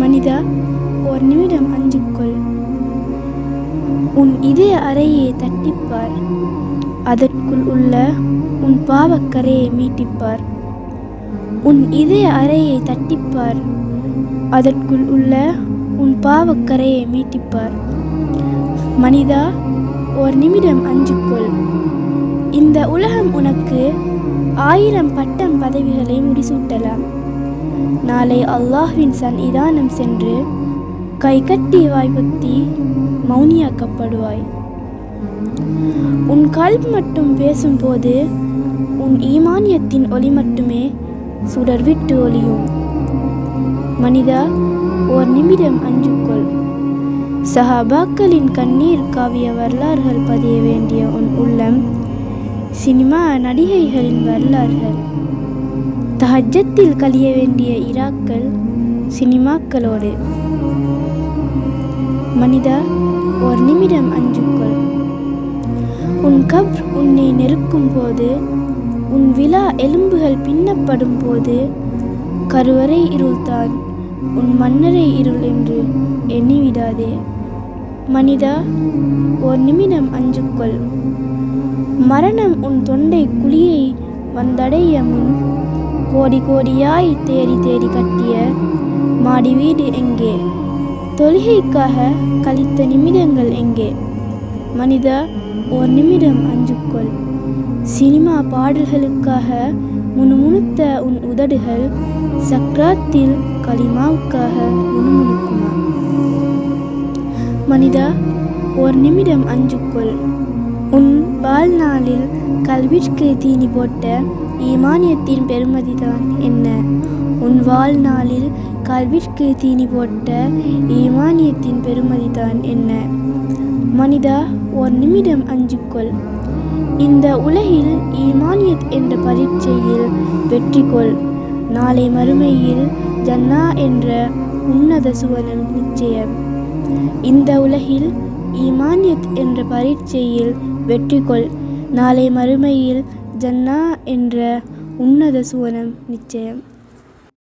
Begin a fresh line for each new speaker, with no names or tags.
மனிதா ஒரு நிமிடம் அஞ்சுக்கொள் உன் இதய அறையை தட்டிப்பார். அதற்குள் உள்ள உன் பாவக்கரையை மீட்டிப்பார். உன் இதய அறையை தட்டிப்பார். அதற்குள் உள்ள உன் பாவக்கரையை மீட்டிப்பார். மனிதா ஒரு நிமிடம் அஞ்சுக்கொள் இந்த உலகம் உனக்கு ஆயிரம் பட்டம் பதவிகளை முடிசூட்டலாம். நாளை அல்லாஹ்வின் சன்னிதானம் சென்று கைகட்டி வாய்ப்புத்தி மௌனியாக்கப்படுவாய். உன் கல்ப் மட்டும் பேசும்போது உன் ஈமானியத்தின் ஒளி மட்டுமே சுடர்விட்டு ஒளியும். மனிதா ஓர் நிமிடம் அஞ்சுக்கொள் சஹாபாக்களின் கண்ணீர் காவிய வரலாறுகள் பதிய வேண்டிய உன் உள்ளம் சினிமா நடிகைகளின் வரலாறுகள். தஹஜத்தில் கழிய வேண்டிய இராக்கள் சினிமாக்களோடு. மனிதா ஒரு நிமிடம் அஞ்சுக்கொள் உன் கப் உன்னை நெருக்கும் போது உன் விழா எலும்புகள் பின்னப்படும் போது கருவறை இருள்தான் உன் மன்னரை இருள் என்று எண்ணிவிடாதே. மனிதா ஒரு நிமிடம் அஞ்சுக்கொள் மரணம் உன் தொண்டை குழியை வந்தடைய முன் கோடி கோடியாய் தேடி தேடி கட்டிய மாடி வீடு எங்கே? தொழுகைக்காக கழித்த நிமிடங்கள் எங்கே? மனிதா ஒரு நிமிடம் அஞ்சுக்கொள். சினிமா பாடல்களுக்காக முணுமுணுத்த உன் உதடுகள் சக்ராத்தில் களிமாவுக்காக முணுமுணுக்குமா? மனிதா ஒரு நிமிடம் அஞ்சுக்கொள். வாழ்நாளில் கல்விற்கு தீனி போட்ட ஈமானியத்தின் பெருமதிதான் என்ன? உன் வாழ்நாளில் கல்விற்கு தீனி போட்ட ஈமானியத்தின் பெருமதிதான் என்ன? மனிதா ஒரு நிமிடம் அஞ்சுக்கொள். இந்த உலகில் ஈமானியத் என்ற பரீட்சையில் வெற்றி கொள். நாளை மறுமையில் ஜன்னா என்ற உன்னத சுவனம் நிச்சயம். இந்த உலகில் ஈமானியத் என்ற பரீட்சையில் வெற்றி கொள் நாளை மறுமையில் ஜன்னா என்ற உன்னத சுவனம் நிச்சயம்.